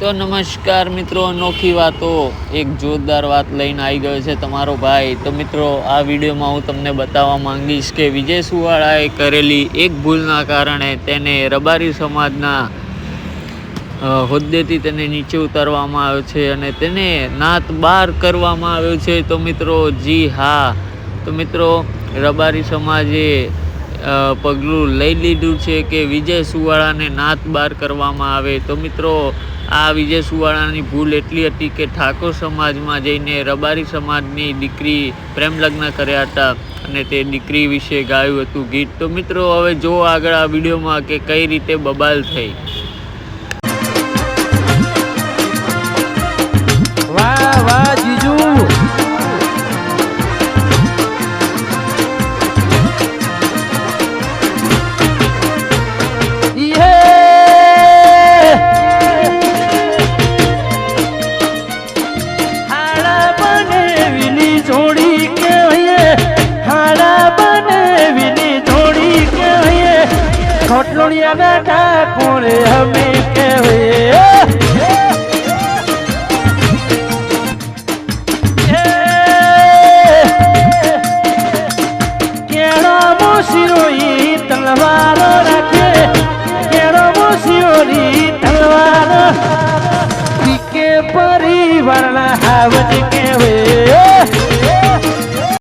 તો નમસ્કાર મિત્રો, અનોખી વાતો. એક જોરદાર વાત લઈને આવી ગયો છે તમારો ભાઈ. તો મિત્રો, આ વિડીયોમાં હું તમને બતાવવા માંગીશ કે વિજય સુવાળાએ કરેલી એક ભૂલના કારણે તેને રબારી સમાજના હોદ્દેથી તેને નીચે ઉતારવામાં આવ્યો છે અને તેને નાત બાર કરવામાં આવ્યો છે. તો મિત્રો, જી હા. તો મિત્રો, રબારી સમાજે પગલું લઈ લીધું છે કે વિજય સુવાળાને નાત બાર કરવામાં આવે. તો મિત્રો, આ વિજય સુવાળાની ભૂલ એટલી હતી કે ઠાકોર સમાજમાં જઈને રબારી સમાજની દીકરી પ્રેમ લગ્ન કર્યા હતા અને તે દીકરી વિશે ગાયું હતું ગીત. તો મિત્રો, હવે જો આગળ આ વિડીયોમાં કે કઈ રીતે બબાલ થઈ. જોડી કહીએ હાડા બનેવીની જોડી કહીએ ખોટલોડિયાના ઠાકોરે અમે કહીએ તલવારો રાખે કેળો મોશીઓરી તલવારો પીકે પરિવારના હાવજ